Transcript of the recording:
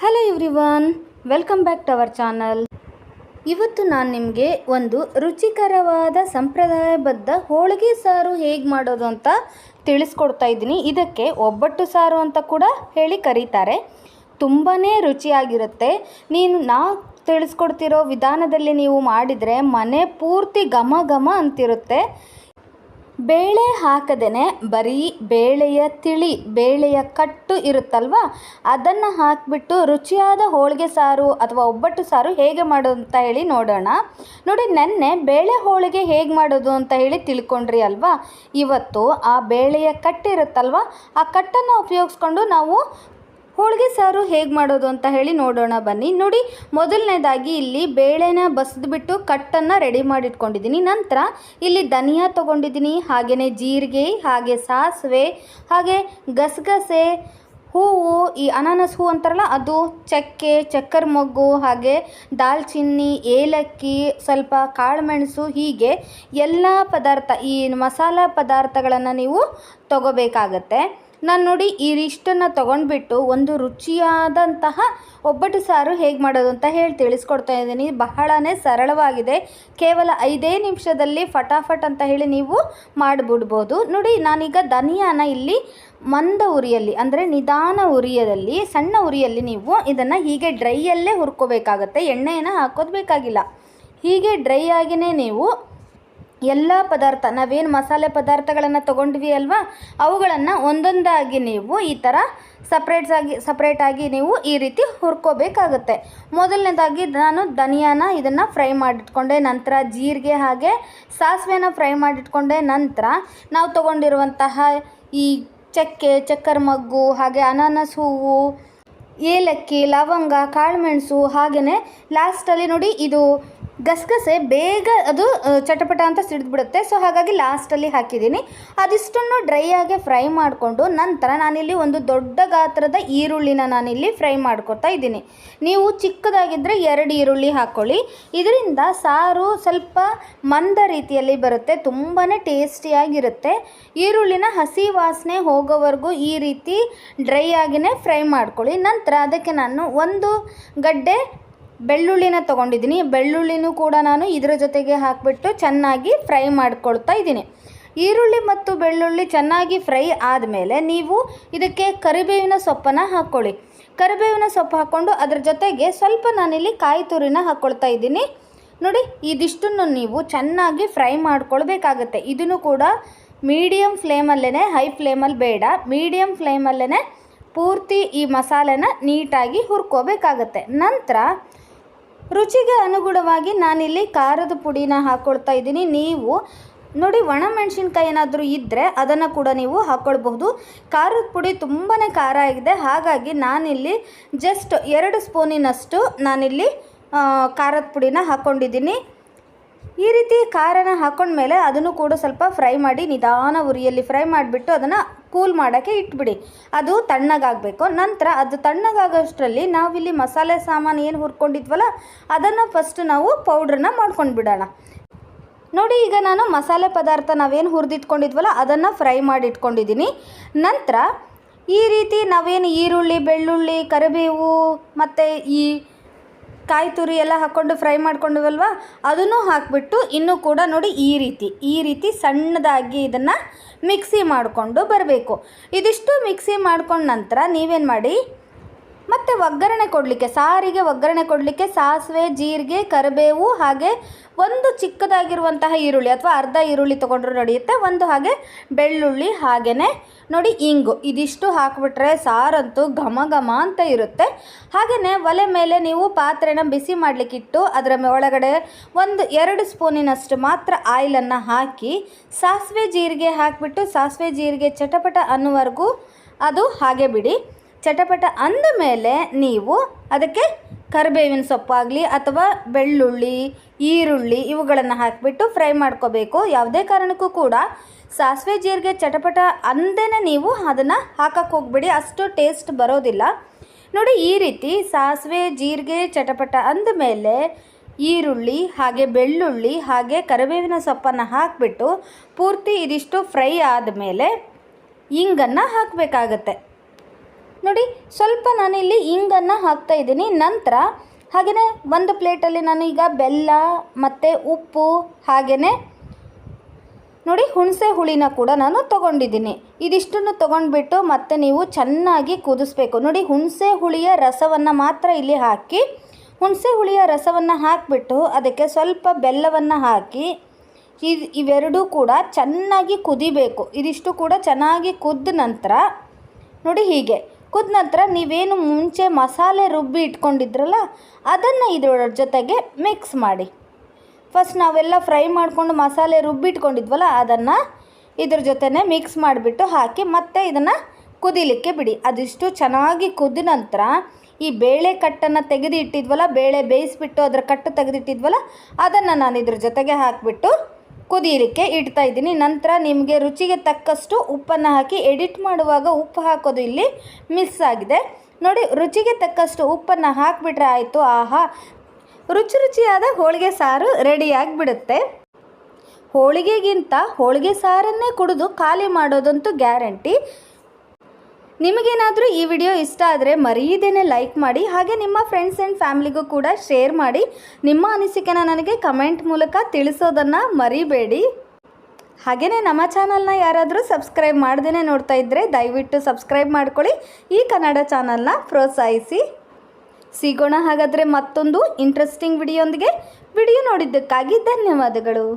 Hello everyone welcome back to our channel ಇವತ್ತು ನಾನು ನಿಮಗೆ ಒಂದು ರುಚಿಕರವಾದ ಸಂಪ್ರದಾಯಬದ್ಧ ಹೋಳಿಗೆ ಸಾರು ಹೇಗೆ ಮಾಡೋದು ಅಂತ ತಿಳಿಸ್ಕೊಡ್ತಾ ಇದ್ದೀನಿ. ಇದಕ್ಕೆ ಒಬ್ಬಟ್ಟು ಸಾರು ಅಂತ ಕೂಡ ಹೇಳಿ ಕರೀತಾರೆ. ತುಂಬಾ ರುಚಿಯಾಗಿರುತ್ತೆ. ನೀನು ನಾವು ತಿಳಿಸ್ಕೊಡ್ತಿರೋ ವಿಧಾನದಲ್ಲಿ ನೀವು ಮಾಡಿದರೆ ಮನೆ ಪೂರ್ತಿ ಘಮ ಘಮ ಅಂತಿರುತ್ತೆ. ಬೇಳೆ ಹಾಕದೇ ಬರೀ ಬೇಳೆಯ ತಿಳಿ, ಬೇಳೆಯ ಕಟ್ಟು ಇರುತ್ತಲ್ವ? ಅದನ್ನು ಹಾಕಿಬಿಟ್ಟು ರುಚಿಯಾದ ಹೋಳಿಗೆ ಸಾರು ಅಥವಾ ಒಬ್ಬಟ್ಟು ಸಾರು ಹೇಗೆ ಮಾಡೋದು ಅಂತ ಹೇಳಿ ನೋಡೋಣ. ನೋಡಿ, ನೆನ್ನೆ ಬೇಳೆ ಹೋಳಿಗೆ ಹೇಗೆ ಮಾಡೋದು ಅಂತ ಹೇಳಿ ತಿಳ್ಕೊಂಡ್ರಿ ಅಲ್ವಾ? ಇವತ್ತು ಆ ಬೇಳೆಯ ಕಟ್ಟಿರುತ್ತಲ್ವ ಆ ಕಟ್ಟನ್ನು ಉಪಯೋಗಿಸ್ಕೊಂಡು ನಾವು ಹೋಳಿಗೆ ಸಾರು ಹೇಗೆ ಮಾಡೋದು ಅಂತ ಹೇಳಿ ನೋಡೋಣ ಬನ್ನಿ. ನೋಡಿ, ಮೊದಲನೇದಾಗಿ ಇಲ್ಲಿ ಬೇಳೆನ ಬಸಿದ್ಬಿಟ್ಟು ಕಟ್ಟನ್ನು ರೆಡಿ ಮಾಡಿಟ್ಕೊಂಡಿದ್ದೀನಿ. ನಂತರ ಇಲ್ಲಿ ಧನಿಯಾ ತೊಗೊಂಡಿದ್ದೀನಿ ಹಾಗೆಯೇ ಜೀರಿಗೆ, ಹಾಗೆ ಸಾಸಿವೆ, ಹಾಗೆ ಗಸಗಸೆ, ಹೂವು, ಈ ಅನಾನಸ್ ಹೂವು ಅಂತಾರಲ್ಲ, ಅದು ಚಕ್ಕೆ, ಚಕ್ಕರ್ ಮೊಗ್ಗು, ಹಾಗೆ ದಾಲ್ಚಿನ್ನಿ, ಏಲಕ್ಕಿ, ಸ್ವಲ್ಪ ಕಾಳುಮೆಣಸು, ಹೀಗೆ ಎಲ್ಲ ಪದಾರ್ಥ, ಈ ಮಸಾಲ ಪದಾರ್ಥಗಳನ್ನು ನೀವು ತಗೋಬೇಕಾಗತ್ತೆ. ನಾನು ನೋಡಿ ಈ ರಿಷ್ಟನ್ನು ತೊಗೊಂಡ್ಬಿಟ್ಟು ಒಂದು ರುಚಿಯಾದಂತಹ ಒಬ್ಬಟ್ಟು ಸಾರು ಹೇಗೆ ಮಾಡೋದು ಅಂತ ಹೇಳಿ ತಿಳಿಸ್ಕೊಡ್ತಾ ಇದ್ದೀನಿ. ಬಹಳನೇ ಸರಳವಾಗಿದೆ. ಕೇವಲ ಐದೇ ನಿಮಿಷದಲ್ಲಿ ಫಟಾಫಟ್ ಅಂತ ಹೇಳಿ ನೀವು ಮಾಡಿಬಿಡ್ಬೋದು. ನೋಡಿ, ನಾನೀಗ ಧನಿಯಾನ ಇಲ್ಲಿ ಮಂದ ಉರಿಯಲ್ಲಿ, ಅಂದರೆ ನಿಧಾನ ಉರಿಯದಲ್ಲಿ ಸಣ್ಣ ಉರಿಯಲ್ಲಿ ನೀವು ಇದನ್ನು ಹೀಗೆ ಡ್ರೈಯಲ್ಲೇ ಹುರ್ಕೋಬೇಕಾಗತ್ತೆ. ಎಣ್ಣೆಯನ್ನು ಹಾಕೋದು ಬೇಕಾಗಿಲ್ಲ. ಹೀಗೆ ಡ್ರೈ ಆಗಿಯೇ ನೀವು ಎಲ್ಲ ಪದಾರ್ಥ, ನಾವೇನು ಮಸಾಲೆ ಪದಾರ್ಥಗಳನ್ನು ತೊಗೊಂಡ್ವಿ ಅಲ್ವಾ? ಅವುಗಳನ್ನು ಒಂದೊಂದಾಗಿ ನೀವು ಈ ಥರ ಸಪ್ರೇಟ್ಸಾಗಿ ಸಪ್ರೇಟಾಗಿ ನೀವು ಈ ರೀತಿ ಹುರ್ಕೋಬೇಕಾಗುತ್ತೆ. ಮೊದಲನೇದಾಗಿ ನಾನು ಧನಿಯಾನ ಇದನ್ನು ಫ್ರೈ ಮಾಡಿಟ್ಕೊಂಡೆ, ನಂತರ ಜೀರಿಗೆ ಹಾಗೆ ಸಾಸಿವೆನ ಫ್ರೈ ಮಾಡಿಟ್ಕೊಂಡೆ, ನಂತರ ನಾವು ತೊಗೊಂಡಿರುವಂತಹ ಈ ಚಕ್ಕೆ ಚಕ್ಕರ್ ಮಗ್ಗು ಹಾಗೆ ಅನಾನಸ್ ಹೂವು, ಏಲಕ್ಕಿ, ಲವಂಗ ಕಾಳುಮೆಣಸು ಹಾಗೆಯೇ ಲಾಸ್ಟಲ್ಲಿ ನೋಡಿ ಇದು ಗಸಗಸೆ, ಬೇಗ ಅದು ಚಟಪಟ ಅಂತ ಸಿಡಿದ್ಬಿಡುತ್ತೆ. ಸೊ ಹಾಗಾಗಿ ಲಾಸ್ಟಲ್ಲಿ ಹಾಕಿದ್ದೀನಿ. ಅದಿಷ್ಟನ್ನು ಡ್ರೈ ಆಗಿ ಫ್ರೈ ಮಾಡಿಕೊಂಡು ನಂತರ ನಾನಿಲ್ಲಿ ಒಂದು ದೊಡ್ಡ ಗಾತ್ರದ ಈರುಳ್ಳಿನ ನಾನಿಲ್ಲಿ ಫ್ರೈ ಮಾಡ್ಕೊತಾ ಇದ್ದೀನಿ. ನೀವು ಚಿಕ್ಕದಾಗಿದ್ದರೆ ಎರಡು ಈರುಳ್ಳಿ ಹಾಕ್ಕೊಳ್ಳಿ ಇದರಿಂದ ಸಾರು ಸ್ವಲ್ಪ ಮಂದ ರೀತಿಯಲ್ಲಿ ಬರುತ್ತೆ ತುಂಬಾ ಟೇಸ್ಟಿಯಾಗಿರುತ್ತೆ ಈರುಳ್ಳಿನ ಹಸಿ ವಾಸನೆ ಹೋಗೋವರೆಗೂ ಈ ರೀತಿ ಡ್ರೈ ಆಗಿನೇ ಫ್ರೈ ಮಾಡ್ಕೊಳ್ಳಿ. ನಂತರ ಅದಕ್ಕೆ ನಾನು ಒಂದು ಗಡ್ಡೆ ಬೆಳ್ಳುಳ್ಳಿನ ತೊಗೊಂಡಿದ್ದೀನಿ. ಬೆಳ್ಳುಳ್ಳಿನೂ ಕೂಡ ನಾನು ಇದರ ಜೊತೆಗೆ ಹಾಕಿಬಿಟ್ಟು ಚೆನ್ನಾಗಿ ಫ್ರೈ ಮಾಡಿಕೊಳ್ತಾ ಇದ್ದೀನಿ. ಈರುಳ್ಳಿ ಮತ್ತು ಬೆಳ್ಳುಳ್ಳಿ ಚೆನ್ನಾಗಿ ಫ್ರೈ ಆದಮೇಲೆ ನೀವು ಇದಕ್ಕೆ ಕರಿಬೇವಿನ ಸೊಪ್ಪನ್ನು ಹಾಕ್ಕೊಳ್ಳಿ. ಕರಿಬೇವಿನ ಸೊಪ್ಪು ಹಾಕ್ಕೊಂಡು ಅದ್ರ ಜೊತೆಗೆ ಸ್ವಲ್ಪ ನಾನಿಲ್ಲಿ ಕಾಯಿ ತುರಿನ ಹಾಕ್ಕೊಳ್ತಾ ಇದ್ದೀನಿ. ನೋಡಿ, ಇದಿಷ್ಟನ್ನು ನೀವು ಚೆನ್ನಾಗಿ ಫ್ರೈ ಮಾಡ್ಕೊಳ್ಬೇಕಾಗತ್ತೆ. ಇದನ್ನು ಕೂಡ ಮೀಡಿಯಮ್ ಫ್ಲೇಮಲ್ಲೇ ಹೈ ಫ್ಲೇಮಲ್ಲಿ ಬೇಡ. ಮೀಡಿಯಮ್ ಫ್ಲೇಮಲ್ಲೇ ಪೂರ್ತಿ ಈ ಮಸಾಲೆನ ನೀಟಾಗಿ ಹುರ್ಕೋಬೇಕಾಗತ್ತೆ. ನಂತರ ರುಚಿಗೆ ಅನುಗುಣವಾಗಿ ನಾನಿಲ್ಲಿ ಖಾರದ ಪುಡಿನ ಹಾಕ್ಕೊಳ್ತಾ ಇದ್ದೀನಿ. ನೀವು ನೋಡಿ ಒಣಮೆಣಸಿನ್ಕಾಯಿ ಏನಾದರೂ ಇದ್ದರೆ ಅದನ್ನು ಕೂಡ ನೀವು ಹಾಕ್ಕೊಳ್ಬಹುದು ಖಾರದ ಪುಡಿ ತುಂಬಾ ಖಾರ ಆಗಿದೆ. ಹಾಗಾಗಿ ನಾನಿಲ್ಲಿ ಜಸ್ಟ್ ಎರಡು ಸ್ಪೂನಿನಷ್ಟು ನಾನಿಲ್ಲಿ ಖಾರದ ಪುಡಿನ ಹಾಕ್ಕೊಂಡಿದ್ದೀನಿ ಈ ರೀತಿ ಖಾರನ ಹಾಕೊಂಡ್ಮೇಲೆ ಅದನ್ನು ಕೂಡ ಸ್ವಲ್ಪ ಫ್ರೈ ಮಾಡಿ ನಿಧಾನ ಉರಿಯಲ್ಲಿ ಫ್ರೈ ಮಾಡಿಬಿಟ್ಟು ಅದನ್ನು ಕೂಲ್ ಮಾಡೋಕ್ಕೆ ಇಟ್ಬಿಡಿ. ಅದು ತಣ್ಣಗಾಗಬೇಕು. ನಂತರ ಅದು ತಣ್ಣಗಾಗೋಷ್ಟರಲ್ಲಿ ನಾವಿಲ್ಲಿ ಮಸಾಲೆ ಸಾಮಾನು ಏನು ಹುರ್ಕೊಂಡಿದ್ವಲ್ಲ, ಅದನ್ನು ಫಸ್ಟ್ ನಾವು ಪೌಡ್ರನ್ನ ಮಾಡ್ಕೊಂಡು ಬಿಡೋಣ. ನೋಡಿ, ಈಗ ನಾನು ಮಸಾಲೆ ಪದಾರ್ಥ ನಾವೇನು ಹುರಿದಿಟ್ಕೊಂಡಿದ್ವಲ್ಲ, ಅದನ್ನು ಫ್ರೈ ಮಾಡಿ ಇಟ್ಕೊಂಡಿದ್ದೀನಿ ನಂತರ ಈ ರೀತಿ ನಾವೇನು ಈರುಳ್ಳಿ, ಬೆಳ್ಳುಳ್ಳಿ, ಕರಿಬೇವು ಮತ್ತು ಈ ಕಾಯಿ ತುರಿ ಎಲ್ಲ ಹಾಕ್ಕೊಂಡು ಫ್ರೈ ಮಾಡ್ಕೊಂಡಿವಲ್ವ? ಅದನ್ನು ಹಾಕಿಬಿಟ್ಟು ಇನ್ನೂ ಕೂಡ ನೋಡಿ ಈ ರೀತಿ ಈ ರೀತಿ ಸಣ್ಣದಾಗಿ ಇದನ್ನು ಮಿಕ್ಸಿ ಮಾಡಿಕೊಂಡು ಬರಬೇಕು. ಇದಿಷ್ಟು ಮಿಕ್ಸಿ ಮಾಡ್ಕೊಂಡ ನಂತರ ನೀವೇನು ಮಾಡಿ? ಮತ್ತು ಒಗ್ಗರಣೆ ಕೊಡಲಿಕ್ಕೆ, ಸಾರಿಗೆ ಒಗ್ಗರಣೆ ಕೊಡಲಿಕ್ಕೆ ಸಾಸಿವೆ, ಜೀರಿಗೆ, ಕರಿಬೇವು ಹಾಗೆ ಒಂದು ಚಿಕ್ಕದಾಗಿರುವಂತಹ ಈರುಳ್ಳಿ ಅಥವಾ ಅರ್ಧ ಈರುಳ್ಳಿ ತೊಗೊಂಡ್ರೆ ನಡೆಯುತ್ತೆ. ಒಂದು ಹಾಗೆ ಬೆಳ್ಳುಳ್ಳಿ ಹಾಗೆಯೇ ನೋಡಿ ಇಂಗು. ಇದಿಷ್ಟು ಹಾಕಿಬಿಟ್ರೆ ಸಾರಂತೂ ಘಮ ಘಮ ಅಂತ ಇರುತ್ತೆ. ಹಾಗೆಯೇ ಒಲೆ ಮೇಲೆ ನೀವು ಪಾತ್ರೆನ ಬಿಸಿ ಮಾಡಲಿಕ್ಕಿಟ್ಟು ಅದರ ಒಳಗಡೆ ಒಂದು ಎರಡು ಸ್ಪೂನಿನಷ್ಟು ಮಾತ್ರ ಆಯಿಲನ್ನು ಹಾಕಿ ಸಾಸಿವೆ, ಜೀರಿಗೆ ಹಾಕಿಬಿಟ್ಟು ಸಾಸಿವೆ, ಜೀರಿಗೆ ಚಟಪಟ ಅನ್ನುವರೆಗೂ ಅದು ಹಾಗೆ ಬಿಡಿ. ಚಟಪಟ ಅಂದ ಮೇಲೆ ನೀವು ಅದಕ್ಕೆ ಕರಿಬೇವಿನ ಸೊಪ್ಪಾಗಲಿ ಅಥವಾ ಬೆಳ್ಳುಳ್ಳಿ, ಈರುಳ್ಳಿ ಇವುಗಳನ್ನು ಹಾಕಿಬಿಟ್ಟು ಫ್ರೈ ಮಾಡ್ಕೋಬೇಕು. ಯಾವುದೇ ಕಾರಣಕ್ಕೂ ಕೂಡ ಸಾಸಿವೆ ಜೀರಿಗೆ ಚಟಪಟ ಅಂದೇ ನೀವು ಅದನ್ನು ಹಾಕಕ್ಕೆ ಹೋಗ್ಬಿಡಿ. ಅಷ್ಟು ಟೇಸ್ಟ್ ಬರೋದಿಲ್ಲ. ನೋಡಿ, ಈ ರೀತಿ ಸಾಸಿವೆ ಜೀರಿಗೆ ಚಟಪಟ ಅಂದ ಮೇಲೆ ಈರುಳ್ಳಿ, ಹಾಗೆ ಬೆಳ್ಳುಳ್ಳಿ, ಹಾಗೆ ಕರಿಬೇವಿನ ಸೊಪ್ಪನ್ನು ಹಾಕಿಬಿಟ್ಟು ಪೂರ್ತಿ ಇದಿಷ್ಟು ಫ್ರೈ ಆದಮೇಲೆ ಇಂಗನ್ನು ಹಾಕಬೇಕಾಗತ್ತೆ. ನೋಡಿ, ಸ್ವಲ್ಪ ನಾನಿಲ್ಲಿ ಇಂಗನ್ನು ಹಾಕ್ತಾ ಇದ್ದೀನಿ. ನಂತರ ಹಾಗೆಯೇ ಒಂದು ಪ್ಲೇಟಲ್ಲಿ ನಾನು ಈಗ ಬೆಲ್ಲ ಮತ್ತು ಉಪ್ಪು ಹಾಗೆಯೇ ನೋಡಿ, ಹುಣಸೆ ಹುಳಿನ ಕೂಡ ನಾನು ತೊಗೊಂಡಿದ್ದೀನಿ. ಇದಿಷ್ಟನ್ನು ತೊಗೊಂಡ್ಬಿಟ್ಟು ಮತ್ತೆ ನೀವು ಚೆನ್ನಾಗಿ ಕುದಿಸ್ಬೇಕು. ನೋಡಿ, ಹುಣಸೆ ಹುಳಿಯ ರಸವನ್ನು ಮಾತ್ರ ಇಲ್ಲಿ ಹಾಕಿ, ಹುಣಸೆ ಹುಳಿಯ ರಸವನ್ನು ಹಾಕಿಬಿಟ್ಟು ಅದಕ್ಕೆ ಸ್ವಲ್ಪ ಬೆಲ್ಲವನ್ನು ಹಾಕಿ, ಇದು ಇವೆರಡೂ ಕೂಡ ಚೆನ್ನಾಗಿ ಕುದಿಬೇಕು. ಇದಿಷ್ಟು ಕೂಡ ಚೆನ್ನಾಗಿ ಕುದ್ದ ನಂತರ ನೋಡಿ ಹೀಗೆ. ಕುದ್ದ ನಂತರ ನೀವೇನು ಮುಂಚೆ ಮಸಾಲೆ ರುಬ್ಬಿ ಇಟ್ಕೊಂಡಿದ್ರಲ್ಲ, ಅದನ್ನು ಇದರ ಜೊತೆಗೆ ಮಿಕ್ಸ್ ಮಾಡಿ. ಫಸ್ಟ್ ನಾವೆಲ್ಲ ಫ್ರೈ ಮಾಡಿಕೊಂಡು ಮಸಾಲೆ ರುಬ್ಬಿ ಇಟ್ಕೊಂಡಿದ್ವಲ್ಲ, ಅದನ್ನು ಇದ್ರ ಜೊತೆನೇ ಮಿಕ್ಸ್ ಮಾಡಿಬಿಟ್ಟು ಹಾಕಿ ಮತ್ತೆ ಇದನ್ನು ಕುದಿಲಿಕ್ಕೆ ಬಿಡಿ. ಅದಿಷ್ಟು ಚೆನ್ನಾಗಿ ಕುದ್ದ ನಂತರ ಈ ಬೇಳೆ ಕಟ್ಟನ್ನು ತೆಗೆದು ಇಟ್ಟಿದ್ವಲ್ಲ ಬೇಳೆ ಬೇಯಿಸ್ಬಿಟ್ಟು ಅದರ ಕಟ್ಟು ತೆಗೆದಿಟ್ಟಿದ್ವಲ್ಲ, ಅದನ್ನು ನಾನು ಇದ್ರ ಜೊತೆಗೆ ಹಾಕಿಬಿಟ್ಟು ಕುದಿಯಲಿಕ್ಕೆ ಇಡ್ತಾ ಇದ್ದೀನಿ. ನಂತರ ನಿಮಗೆ ರುಚಿಗೆ ತಕ್ಕಷ್ಟು ಉಪ್ಪನ್ನು ಹಾಕಿ ಎಡಿಟ್ ಮಾಡುವಾಗ ಉಪ್ಪು ಹಾಕೋದು ಇಲ್ಲಿ ಮಿಸ್ ಆಗಿದೆ. ನೋಡಿ, ರುಚಿಗೆ ತಕ್ಕಷ್ಟು ಉಪ್ಪನ್ನು ಹಾಕಿಬಿಟ್ರೆ ಆಯಿತು. ಆಹಾ! ರುಚಿ ರುಚಿಯಾದ ಹೋಳಿಗೆ ಸಾರು ರೆಡಿಯಾಗಿಬಿಡುತ್ತೆ. ಹೋಳಿಗೆಗಿಂತ ಹೋಳಿಗೆ ಸಾರನ್ನೇ ಕುಡಿದು ಖಾಲಿ ಮಾಡೋದಂತೂ ಗ್ಯಾರಂಟಿ. ನಿಮಗೇನಾದರೂ ಈ ವಿಡಿಯೋ ಇಷ್ಟ ಆದರೆ ಮರೀದೇನೆ ಲೈಕ್ ಮಾಡಿ, ಹಾಗೆ ನಿಮ್ಮ ಫ್ರೆಂಡ್ಸ್ ಆ್ಯಂಡ್ ಫ್ಯಾಮಿಲಿಗೂ ಕೂಡ ಶೇರ್ ಮಾಡಿ. ನಿಮ್ಮ ಅನಿಸಿಕೆನ ನನಗೆ ಕಮೆಂಟ್ ಮೂಲಕ ತಿಳಿಸೋದನ್ನು ಮರಿಬೇಡಿ. ಹಾಗೆಯೇ ನಮ್ಮ ಚಾನಲ್ನ ಯಾರಾದರೂ ಸಬ್ಸ್ಕ್ರೈಬ್ ಮಾಡ್ದೇ ನೋಡ್ತಾ ಇದ್ದರೆ ದಯವಿಟ್ಟು ಸಬ್ಸ್ಕ್ರೈಬ್ ಮಾಡ್ಕೊಳ್ಳಿ. ಈ ಕನ್ನಡ ಚಾನಲ್ನ ಪ್ರೋತ್ಸಾಹಿಸಿ. ಸಿಗೋಣ ಹಾಗಾದರೆ ಮತ್ತೊಂದು ಇಂಟ್ರೆಸ್ಟಿಂಗ್ ವಿಡಿಯೋಂದಿಗೆ ವಿಡಿಯೋ ನೋಡಿದ್ದಕ್ಕಾಗಿ ಧನ್ಯವಾದಗಳು.